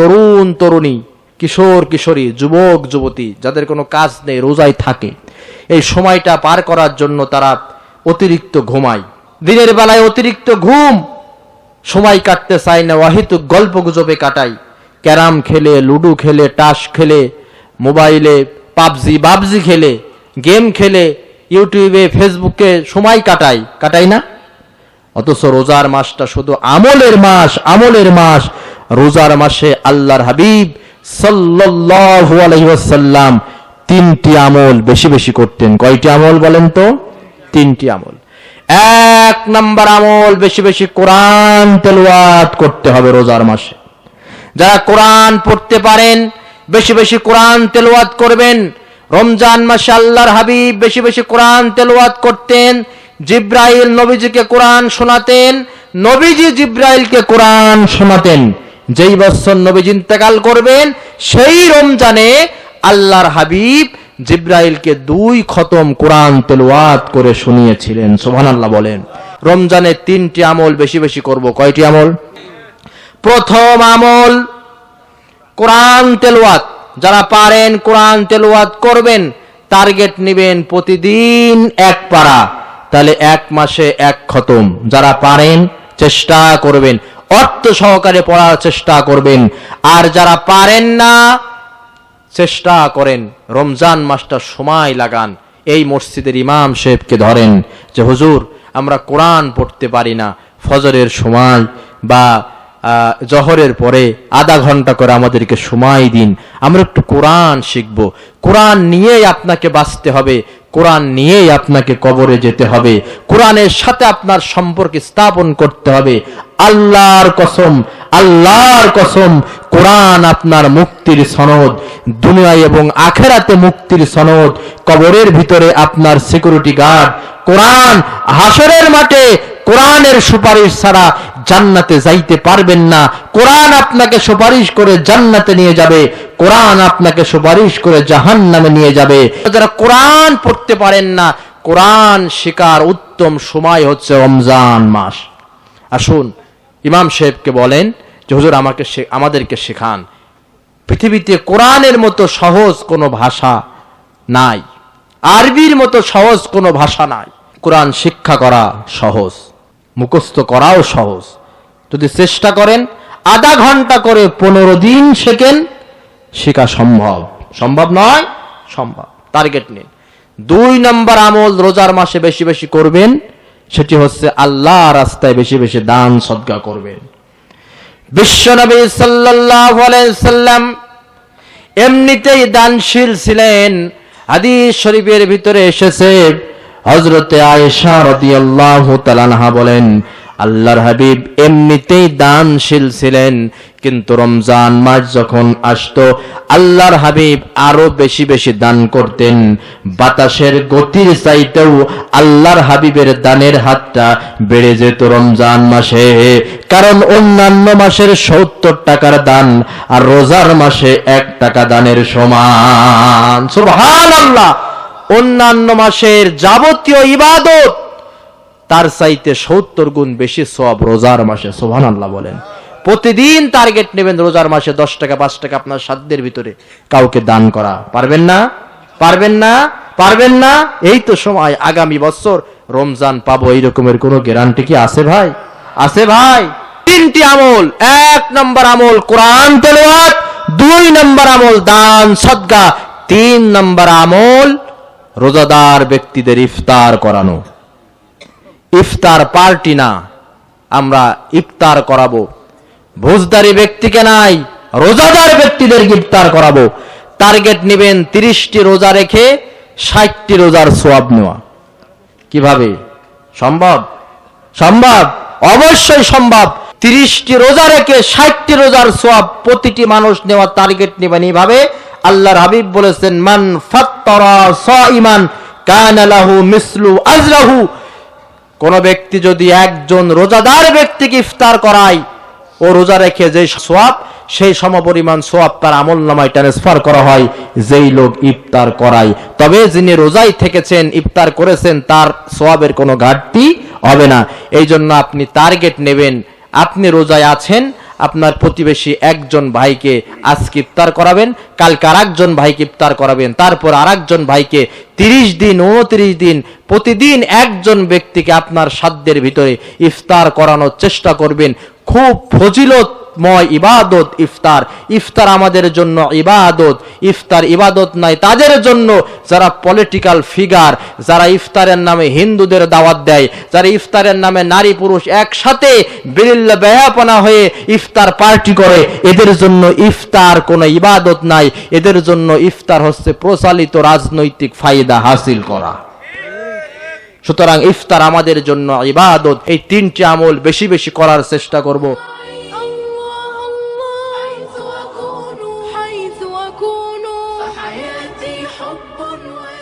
তরুণ তরুণী, কিশোর কিশোরী, যুবক যুবতী, যাদের কোনো কাজ নেই, রোজায় থাকে, এই সময়টা পার করার জন্য তারা অতিরিক্ত ঘুমায়। দিনের বেলায় অতিরিক্ত ঘুম, সময় কাটতে চায় না ওয়াহিত গল্প গুজবে কাটাই ক্যারাম খেলে, লুডো খেলে টাস খেলে, মোবাইলে পাবজি, বাবজি খেলে, গেম খেলে, ইউটিউবে, ফেসবুকে সময় কাটাই কাটাই না? অথচ রোজার মাসটা শুধু আমলের মাস আমলের মাস। রোজার মাসে আল্লাহর হাবিব ওয়াসাল্লাম তিনটি আমল বেশি বেশি করতেন। কয়টি আমল বলেন তো? তিনটি আমল। এক নাম্বার আমল বেশি বেশি কোরআন তেলাওয়াত করতে হবে রোজার মাসে। যারা কোরআন পড়তে পারেন, বেশি বেশি কোরআন তেলাওয়াত করবেন। রমজান মাসে আল্লাহর হাবিব বেশি বেশি কোরআন তেলাওয়াত করতেন। জিব্রাইল নবীজিকে কোরআন শোনাতেন। নবীজি জিব্রাইলকে কোরআন শোনাতেন। যেই বছর নবীজি ইন্তেকাল করবেন, সেই রমজানে আল্লাহর হাবিব জিব্রাইলকে দুই খতম কোরআন তেলাওয়াত করে শুনিয়েছিলেন। সুবহানাল্লাহ বলেন, রমজানে তিনটি আমল বেশি বেশি করব। কয়টি আমল? প্রথম আমল, কোরআন তেলাওয়াত। যারা পারেন কোরআন তেলাওয়াত করবেন, টার্গেট নেবেন প্রতিদিন এক পারা। তাহলে এক মাসে এক খতম। যারা পারেন, চেষ্টা করবেন। অর্থ সহকারে পড়ার চেষ্টা করবেন। আর যারা পারেন না, চেষ্টা করেন। রমজান মাসটা সময় লাগান। এই মসজিদের ইমাম সাহেবকে ধরেন যে, হুজুর, আমরা কোরআন পড়তে পারি না। ফজরের সময় বা জহরের পরে আধা ঘণ্টা করে আমাদেরকে সময় দিন। আমরা একটু কোরআন শিখব। কোরআন নিয়েই আপনাকে বাঁচতে হবে। কোরআন নিয়েই আপনাকে কবরে যেতে হবে। কোরআনের সাথে আপনার সম্পর্ক স্থাপন করতে হবে। আল্লাহর কসম আল্লাহর কসম, কোরআন আপনার মুক্তির সনদ দুনিয়ায় এবং আখেরাতে মুক্তির সনদ, কবরের ভিতরে আপনার সিকিউরিটি গার্ড কোরআন হাসরের মাঠে কোরআনের সুপারিশ ছাড়া জান্নাতে যাইতে পারবেন না। কোরআন আপনাকে সুপারিশ করে জান্নাতে নিয়ে যাবে। কোরআন আপনাকে সুপারিশ করে জাহান্নামে নিয়ে যাবে। যারা কোরআন পড়তে পারেন না, কোরআন শেখার উত্তম সময় হচ্ছে রমজান মাস। আসুন, ইমাম সাহেবকে বলেন যে, হুজুর, আমাকে আমাদেরকে শেখান। পৃথিবীতে কোরআনের মতো সহজ কোনো ভাষা নাই। আরবির মতো সহজ কোনো ভাষা নাই। কোরআন শিক্ষা করা সহজ। মুখস্থ করাও সহজ। যদি চেষ্টা করেন, আধা ঘণ্টা করে পনেরো দিন শেখেন, শেখা সম্ভব। সম্ভব নয়, সম্ভব। টার্গেট নিন। দুই নম্বর আমল রোজার মাসে বেশি বেশি করবেন, সেটি হচ্ছে আল্লাহ রাস্তায় বেশি বেশি দান সদ্গা করবেন। বিশ্বনবী সাল্লাম এমনিতেই দানশীল ছিলেন। হাদিস শরীফের ভিতরে এসেছে হযরতে আয়েশা রাদিয়াল্লাহু তাআলা বলেন, আল্লাহর হাবিব এমনিতেই দানশীল ছিলেন, কিন্তু রমজান মাস যখন আসতো, আল্লাহর হাবিব আরও বেশি বেশি দান করতেন। বাতাসের গতির চাইতেও আল্লাহর হাবিবের দানের হাতটা বেড়ে যেত রমজান মাসে। কারণ অন্যান্য মাসের সত্তর টাকার দান আর রোজার মাসে এক টাকা দানের সমান। আল্লাহ অন্যান্য মাসের যাবতীয় ইবাদত, তার চাইতে সত্তর গুণ বেশি সব রোজার মাসে সোহান আল্লাহ বলেন। প্রতিদিন টার্গেট নেবেন রোজার মাসে দশ টাকা, পাঁচ টাকা আপনার সাধ্যের ভিতরে কাউকে দান করা। পারবেন না? পারবেন না? পারবেন না? এই তো সময়, আগামী বছর রমজান পাবো, এই রকমের কোনো গ্যারান্টি কি আছে ভাই? আছে ভাই। তিনটি আমল, এক নম্বর আমল কোরআন তেলাওয়াত, দুই নম্বর আমল দান, সদ্গা, তিন নম্বর আমল রোজাদার ব্যক্তিদের ইফতার করানো। ইফতার পার্টি না, আমরা ইফতার করাবো। ভোজদারি ব্যক্তিকে নাই, রোজাদার ব্যক্তিদের ইফতার করাবো। টার্গেট নেবেন তিরিশটি রোজা রেখে ষাটটি রোজার সোয়াব নেওয়া। কীভাবে? সম্ভব? সম্ভব? অবশ্যই সম্ভব। তিরিশটি রোজা রেখে ষাটটি রোজার সোয়াব প্রতিটি মানুষ নেওয়া টার্গেট নেবেন এইভাবে আল্লাহর হাবিব বলেছেন, মান কোন ব্যক্তি যদি একজন রোজাদার ব্যক্তিকে ইফতার করায়, ও রোজা রেখে যে সোয়াব, সেই সমপরিমাণ সোয়াব তার আমল নামায় ট্রান্সফার করা হয়, যেই লোক ইফতার করায়। তবে যিনি রোজাই থেকেছেন, ইফতার করেছেন, তার সোয়াবের কোনো ঘাটতি হবে না। এই জন্য আপনি টার্গেট নেবেন, আপনি রোজায় আছেন আপনার প্রতিবেশী একজন ভাইকে আজকে ইফতার করাবেন, কালকে আর একজন ভাইকে ইফতার করাবেন, তারপর আর একজন ভাইকে তিরিশ দিন, উনত্রিশ দিন, প্রতিদিন একজন ব্যক্তিকে আপনার সাধ্যের ভিতরে ইফতার করানোর চেষ্টা করবেন। খুব ফজিলতময় ইবাদত, ইফতার। ইফতার আমাদের জন্য ইবাদত। ইফতার ইবাদত নাই, তাদের জন্য যারা পলিটিক্যাল ফিগার যারা ইফতারের নামে হিন্দুদের দাওয়াত দেয়, যারা ইফতারের নামে নারী পুরুষ একসাথে বিরিল্লা ব্যয়াপনা হয়ে ইফতার পার্টি করে, এদের জন্য ইফতার কোনো ইবাদত নাই। এদের জন্য ইফতার হচ্ছে প্রচালিত রাজনৈতিক ফায়দা হাসিল করা। সুতরাং ইফতার আমাদের জন্য ইবাদত। এই তিনটি আমল বেশি বেশি করার চেষ্টা করব। One way.